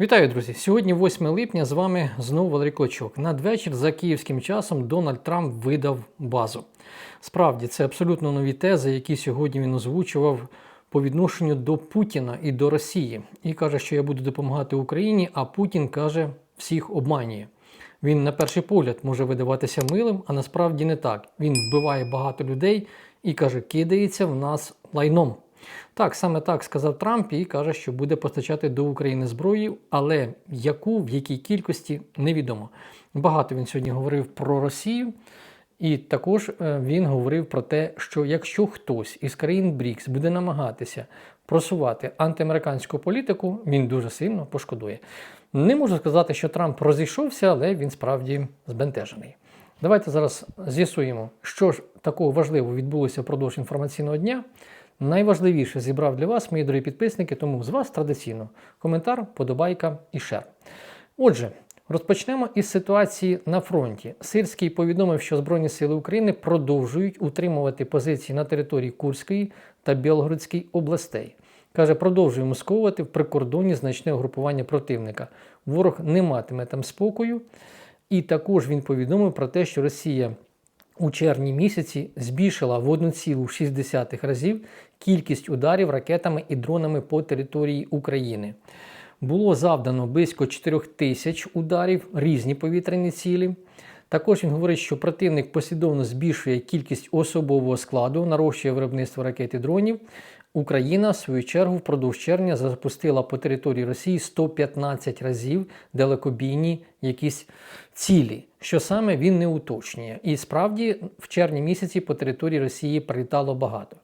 Вітаю, друзі! Сьогодні 8 липня з вами знову Валерій Клочок. Надвечір за київським часом Дональд Трамп видав базу. Справді, це абсолютно нові тези, які сьогодні він озвучував по відношенню до Путіна і до Росії. І каже, що я буду допомагати Україні, а Путін каже, всіх обманює. Він на перший погляд може видаватися милим, а насправді не так. Він вбиває багато людей і каже, кидається в нас лайном. Так, саме так сказав Трамп і каже, що буде постачати до України зброю, але яку, в якій кількості невідомо. Багато він сьогодні говорив про Росію, і також е, він говорив про те, що якщо хтось із країн БРІКС буде намагатися просувати антиамериканську політику, він дуже сильно пошкодує. Не можу сказати, що Трамп розійшовся, але він справді збентежений. Давайте зараз з'ясуємо, що ж такого важливого відбулося впродовж інформаційного дня. Найважливіше зібрав для вас, мої дорогі підписники, тому з вас традиційно коментар, подобайка і шер. Отже, розпочнемо із ситуації на фронті. Сирський повідомив, що Збройні Сили України продовжують утримувати позиції на території Курської та Білгородської областей. Каже, продовжуємо сковувати в прикордоні значне угрупування противника. Ворог не матиме там спокою. І також він повідомив про те, що Росія у червні місяці збільшила в 1,6 разів кількість ударів ракетами і дронами по території України. Було завдано близько 4 тисяч ударів різні повітряні цілі. Також він говорить, що противник послідовно збільшує кількість особового складу, нарощує виробництво ракет і дронів. Україна, в свою чергу, впродовж червня запустила по території Росії 115 разів далекобійні якісь цілі, що саме він не уточнює. І справді в червні місяці по території Росії прилітало багато.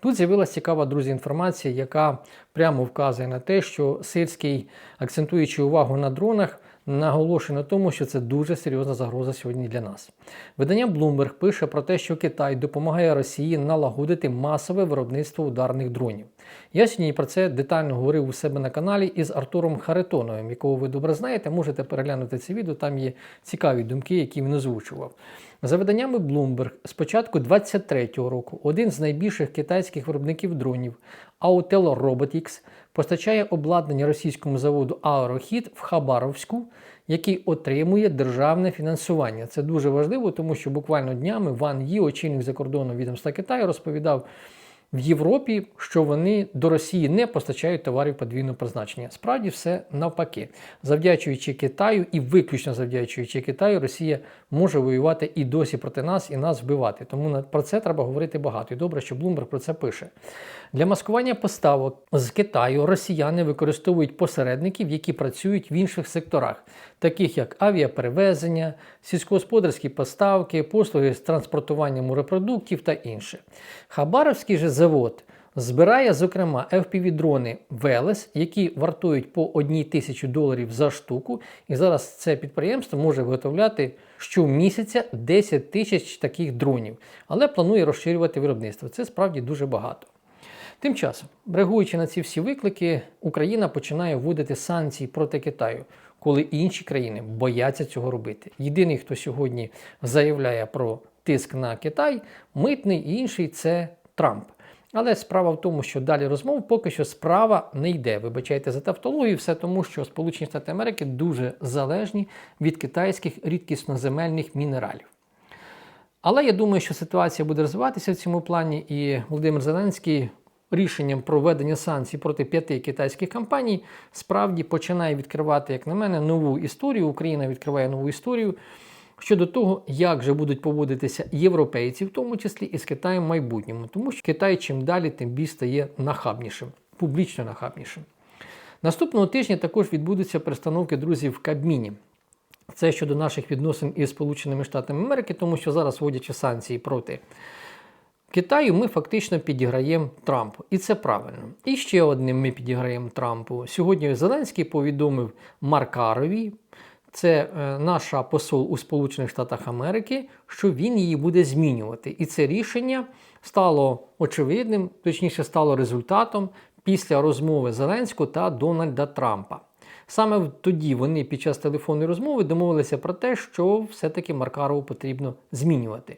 Тут з'явилася цікава, друзі, інформація, яка прямо вказує на те, що Сирський, акцентуючи увагу на дронах, наголошує на тому, що це дуже серйозна загроза сьогодні для нас. Видання Bloomberg пише про те, що Китай допомагає Росії налагодити масове виробництво ударних дронів. Я сьогодні про це детально говорив у себе на каналі із Артуром Харитоновим, якого ви добре знаєте. Можете переглянути це відео, там є цікаві думки, які він озвучував. За виданнями Bloomberg, з початку 2023 року один з найбільших китайських виробників дронів Autel Robotics постачає обладнання російському заводу Аерохід в Хабаровську, який отримує державне фінансування. Це дуже важливо, тому що буквально днями Ван Ї, очільник закордонного відомства Китаю, розповідав в Європі, що вони до Росії не постачають товарів подвійного призначення. Справді все навпаки. Завдячуючи Китаю і виключно завдячуючи Китаю, Росія може воювати і досі проти нас, і нас вбивати. Тому про це треба говорити багато. І добре, що Bloomberg про це пише. Для маскування поставок з Китаю росіяни використовують посередників, які працюють в інших секторах, таких як авіаперевезення, сільськогосподарські поставки, послуги з транспортуванням морепродуктів та інше. Хабаровський же завод збирає, зокрема, FPV-дрони Велес, які вартують по 1 тисячу доларів за штуку. І зараз це підприємство може виготовляти щомісяця 10 тисяч таких дронів, але планує розширювати виробництво. Це справді дуже багато. Тим часом, реагуючи на ці всі виклики, Україна починає вводити санкції проти Китаю, коли інші країни бояться цього робити. Єдиний, хто сьогодні заявляє про тиск на Китай, митний і інший це Трамп. Але справа в тому, що далі розмов поки що справа не йде. Вибачайте за тавтологію, все тому, що Сполучені Штати Америки дуже залежні від китайських рідкісноземельних мінералів. Але я думаю, що ситуація буде розвиватися в цьому плані, і Володимир Зеленський рішенням про введення санкцій проти п'яти китайських компаній справді починає відкривати, як на мене, нову історію. Україна відкриває нову історію щодо того, як же будуть поводитися європейці, в тому числі і з Китаєм в майбутньому, тому що Китай чим далі, тим більше стає нахабнішим, публічно нахабнішим. Наступного тижня також відбудуться перестановки друзів в Кабміні. Це щодо наших відносин із Сполученими Штатами Америки, тому що зараз вводячи санкції проти Китаю, ми фактично підіграємо Трампу. І це правильно. І ще одним ми підіграємо Трампу. Сьогодні Зеленський повідомив Маркарові, це е, наша посол у Сполучених Штатах Америки, що він її буде змінювати. І це рішення стало очевидним, точніше, стало результатом після розмови Зеленського та Дональда Трампа. Саме тоді вони під час телефонної розмови домовилися про те, що все-таки Маркарову потрібно змінювати.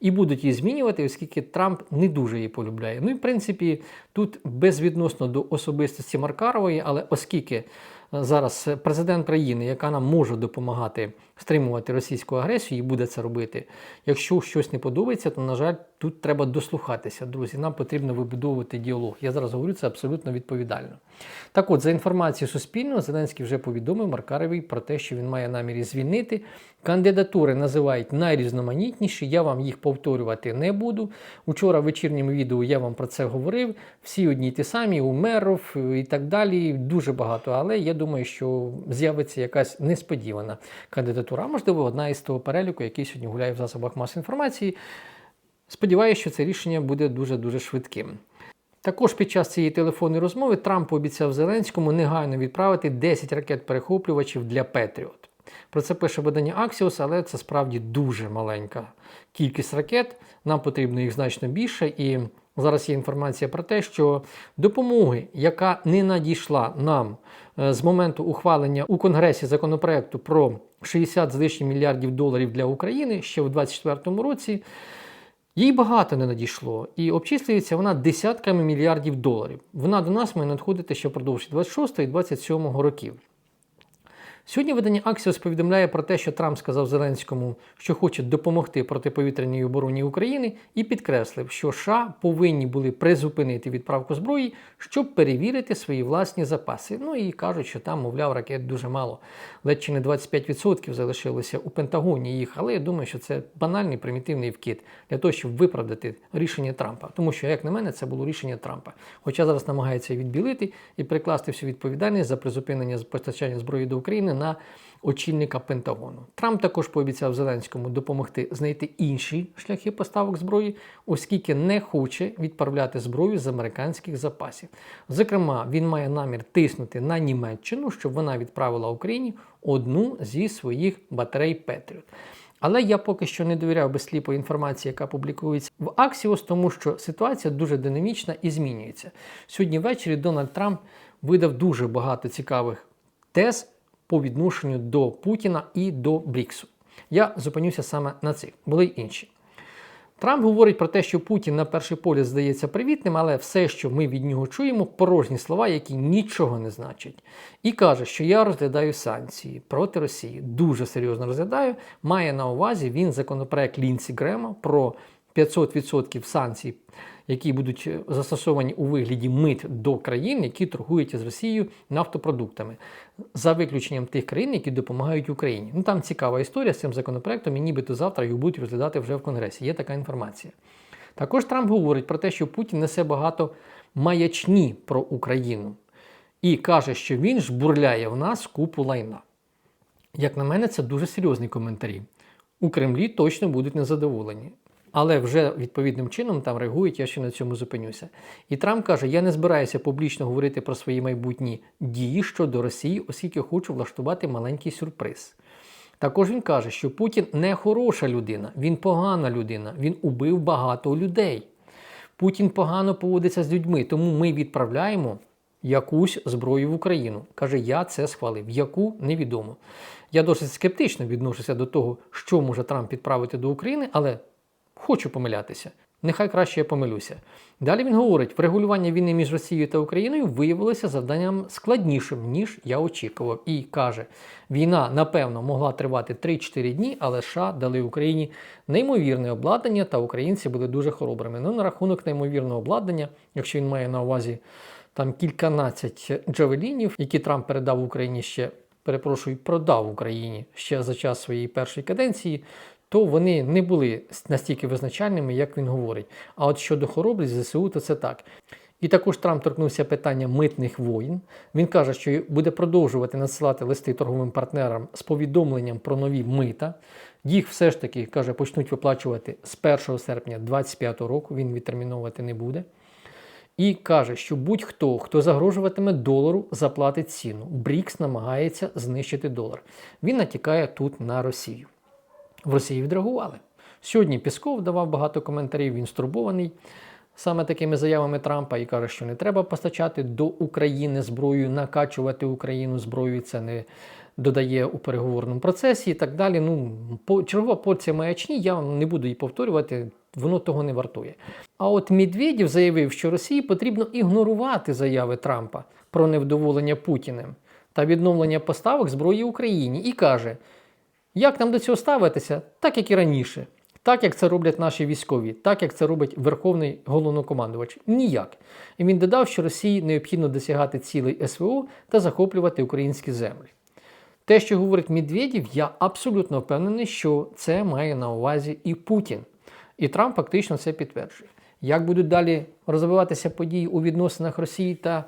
І будуть її змінювати, оскільки Трамп не дуже її полюбляє. Ну і в принципі, тут безвідносно до особистості Маркарової, але оскільки зараз президент країни, яка нам може допомагати стримувати російську агресію, і буде це робити. Якщо щось не подобається, то на жаль, тут треба дослухатися, друзі. Нам потрібно вибудовувати діалог. Я зараз говорю це абсолютно відповідально. Так от, за інформацією Суспільного, Зеленський вже повідомив Маркаровій про те, що він має намірі звільнити. Кандидатури називають найрізноманітніші. Я вам їх повторювати не буду. Учора в вечірньому відео я вам про це говорив. Всі одні ті самі, Умеров і так далі. Дуже багато. Але я думаю, що з'явиться якась несподівана кандидатура. Можливо, одна із того переліку, який сьогодні гуляє в засобах масової інформації. Сподіваюся, що це рішення буде дуже-дуже швидким. Також під час цієї телефонної розмови Трамп пообіцяв Зеленському негайно відправити 10 ракет-перехоплювачів для Петріот. Про це пише видання Axios, але це справді дуже маленька кількість ракет. Нам потрібно їх значно більше. І зараз є інформація про те, що допомоги, яка не надійшла нам з моменту ухвалення у Конгресі законопроекту про 60 з лишнім мільярдів доларів для України ще в 2024 році. Їй багато не надійшло, і обчислюється вона десятками мільярдів доларів. Вона до нас має надходити ще впродовж 26 і 27 років. Сьогодні видання Axios повідомляє про те, що Трамп сказав Зеленському, що хоче допомогти протиповітряній обороні України, і підкреслив, що США повинні були призупинити відправку зброї, щоб перевірити свої власні запаси. Ну і кажуть, що там, мовляв, ракет дуже мало. Ледь чи не 25% залишилося у Пентагоні їх, але я думаю, що це банальний примітивний вкид для того, щоб виправдати рішення Трампа. Тому що, як на мене, це було рішення Трампа. Хоча зараз намагається відбілити і прикласти всю відповідальність за призупинення постачання зброї до України на очільника Пентагону. Трамп також пообіцяв Зеленському допомогти знайти інші шляхи поставок зброї, оскільки не хоче відправляти зброю з американських запасів. Зокрема, він має намір тиснути на Німеччину, щоб вона відправила Україні одну зі своїх батарей Петріот. Але я поки що не довіряв безсліпо інформації, яка публікується в Axios, тому що ситуація дуже динамічна і змінюється. Сьогодні ввечері Дональд Трамп видав дуже багато цікавих тез по відношенню до Путіна і до Бріксу. Я зупинюся саме на цих, були й інші. Трамп говорить про те, що Путін на перший погляд здається привітним, але все, що ми від нього чуємо, порожні слова, які нічого не значать. І каже, що я розглядаю санкції проти Росії. Дуже серйозно розглядаю. Має на увазі він законопроект Лінсі Грема про 500% санкцій, які будуть е, застосовані у вигляді мит до країн, які торгують із Росією нафтопродуктами, за виключенням тих країн, які допомагають Україні. Ну там цікава історія з цим законопроектом, і нібито завтра його будуть розглядати вже в Конгресі. Є така інформація. Також Трамп говорить про те, що Путін несе багато маячні про Україну і каже, що він жбурляє в нас купу лайна. Як на мене, це дуже серйозні коментарі. У Кремлі точно будуть незадоволені. Але вже відповідним чином там реагують, я ще на цьому зупинюся. І Трамп каже: я не збираюся публічно говорити про свої майбутні дії щодо Росії, оскільки хочу влаштувати маленький сюрприз. Також він каже, що Путін не хороша людина, він погана людина, він убив багато людей. Путін погано поводиться з людьми, тому ми відправляємо якусь зброю в Україну. Каже, я це схвалив. Яку невідомо. Я досить скептично відношуся до того, що може Трамп відправити до України, але хочу помилятися. Нехай краще я помилюся. Далі він говорить, врегулювання війни між Росією та Україною виявилося завданням складнішим, ніж я очікував. І каже, війна, напевно, могла тривати 3-4 дні, але США дали Україні неймовірне обладнання, та українці були дуже хоробрими. Ну, на рахунок неймовірного обладнання, якщо він має на увазі там кільканадцять джавелінів, які Трамп передав Україні ще, перепрошую, продав Україні ще за час своєї першої каденції, то вони не були настільки визначальними, як він говорить. А от щодо хоробрість ЗСУ, то це так. І також Трамп торкнувся питання митних воїн. Він каже, що буде продовжувати надсилати листи торговим партнерам з повідомленням про нові мита. Їх все ж таки каже, почнуть виплачувати з 1 серпня 2025 року. Він відтерміновувати не буде. І каже, що будь-хто, хто загрожуватиме долару, заплатить ціну. Брікс намагається знищити долар. Він натякає тут на Росію. В Росії відреагували. Сьогодні Пісков давав багато коментарів, він стурбований саме такими заявами Трампа і каже, що не треба постачати до України зброю, накачувати Україну зброєю. Це не додає у переговорному процесі і так далі. Ну, по, чергова порція маячні, я вам не буду її повторювати, воно того не вартує. А от Медведєв заявив, що Росії потрібно ігнорувати заяви Трампа про невдоволення Путіним. та відновлення поставок зброї Україні і каже, як нам до цього ставитися, так як і раніше, так як це роблять наші військові, так як це робить Верховний головнокомандувач. Ніяк. І він додав, що Росії необхідно досягати цілей СВО та захоплювати українські землі. Те, що говорить Медведєв, я абсолютно впевнений, що це має на увазі і Путін. І Трамп фактично це підтверджує. Як будуть далі розвиватися події у відносинах Росії та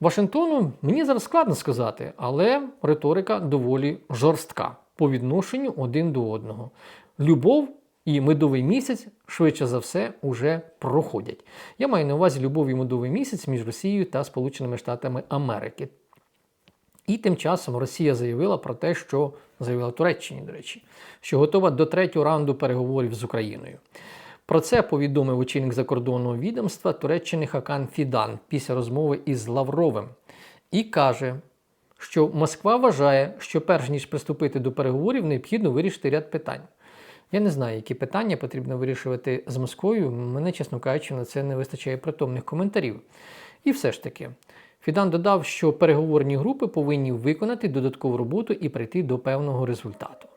Вашингтону, мені зараз складно сказати, але риторика доволі жорстка по відношенню один до одного. Любов і медовий місяць, швидше за все, уже проходять. Я маю на увазі любов і медовий місяць між Росією та Сполученими Штатами Америки. І тим часом Росія заявила про те, що заявила Туреччині, до речі, що готова до третього раунду переговорів з Україною. Про це повідомив очільник закордонного відомства Туреччини Хакан Фідан після розмови із Лавровим і каже, що Москва вважає, що перш ніж приступити до переговорів, необхідно вирішити ряд питань. Я не знаю, які питання потрібно вирішувати з Москвою. Мене, чесно кажучи, на це не вистачає притомних коментарів. І все ж таки, Фідан додав, що переговорні групи повинні виконати додаткову роботу і прийти до певного результату.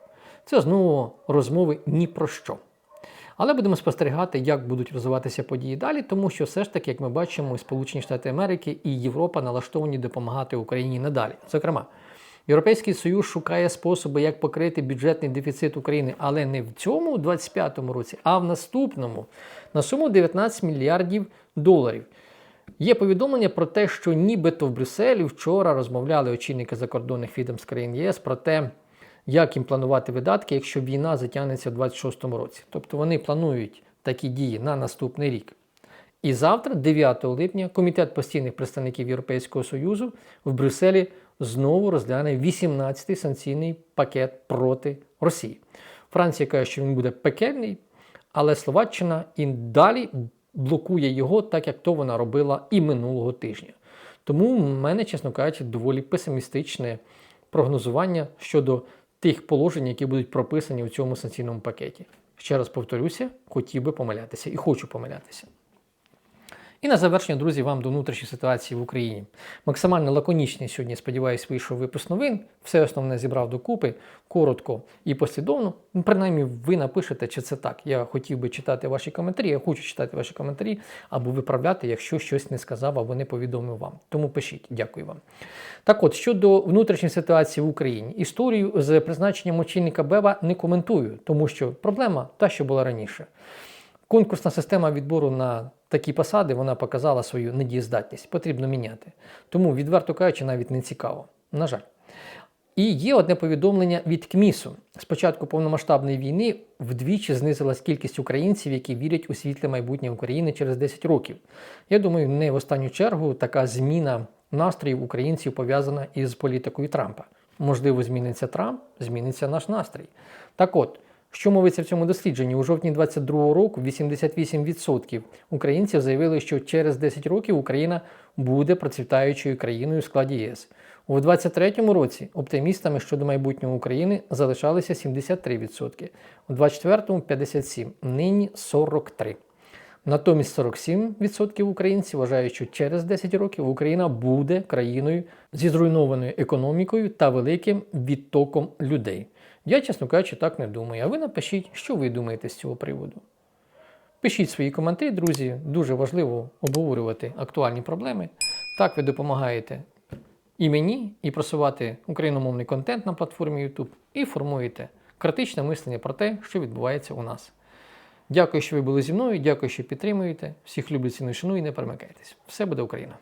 Це знову розмови ні про що. Але будемо спостерігати, як будуть розвиватися події далі, тому що все ж таки, як ми бачимо, і Сполучені Штати Америки і Європа налаштовані допомагати Україні надалі. Зокрема, Європейський Союз шукає способи, як покрити бюджетний дефіцит України, але не в цьому 25-му році, а в наступному на суму 19 мільярдів доларів. Є повідомлення про те, що нібито в Брюсселі вчора розмовляли очільники закордонних відомств країн ЄС про те, як їм планувати видатки, якщо війна затягнеться в 26-му році. Тобто вони планують такі дії на наступний рік. І завтра, 9 липня, Комітет постійних представників Європейського Союзу в Брюсселі знову розгляне 18-й санкційний пакет проти Росії. Франція каже, що він буде пекельний, але Словаччина і далі блокує його, так як то вона робила і минулого тижня. Тому в мене, чесно кажучи, доволі песимістичне прогнозування щодо тих положень, які будуть прописані у цьому санкційному пакеті. Ще раз повторюся, хотів би помилятися і хочу помилятися. І на завершення, друзі, вам до внутрішньої ситуації в Україні. Максимально лаконічний сьогодні, сподіваюся, вийшов випуск новин. Все основне зібрав докупи, коротко і послідовно. Ну, принаймні, ви напишете, чи це так. Я хотів би читати ваші коментарі, я хочу читати ваші коментарі або виправляти, якщо щось не сказав або не повідомив вам. Тому пишіть, дякую вам. Так от, щодо внутрішньої ситуації в Україні, історію з призначенням очільника Бева не коментую, тому що проблема та, що була раніше. Конкурсна система відбору на такі посади вона показала свою недієздатність. Потрібно міняти. Тому, відверто кажучи, навіть не цікаво. На жаль. І є одне повідомлення від КМІСу. З початку повномасштабної війни вдвічі знизилась кількість українців, які вірять у світле майбутнє України через 10 років. Я думаю, не в останню чергу така зміна настроїв українців пов'язана із політикою Трампа. Можливо, зміниться Трамп, зміниться наш настрій. Так от. Що мовиться в цьому дослідженні? У жовтні 2022 року 88% українців заявили, що через 10 років Україна буде процвітаючою країною в складі ЄС. У 2023 році оптимістами щодо майбутнього України залишалися 73%, у 2024 – 57%, нині 43%. Натомість 47% українців вважають, що через 10 років Україна буде країною зі зруйнованою економікою та великим відтоком людей. Я, чесно кажучи, так не думаю. А ви напишіть, що ви думаєте з цього приводу. Пишіть свої коментарі, друзі. Дуже важливо обговорювати актуальні проблеми. Так ви допомагаєте і мені, і просувати україномовний контент на платформі YouTube, і формуєте критичне мислення про те, що відбувається у нас. Дякую, що ви були зі мною. Дякую, що підтримуєте. Всіх люблю, ціну і шану і не перемикайтесь. Все буде Україна!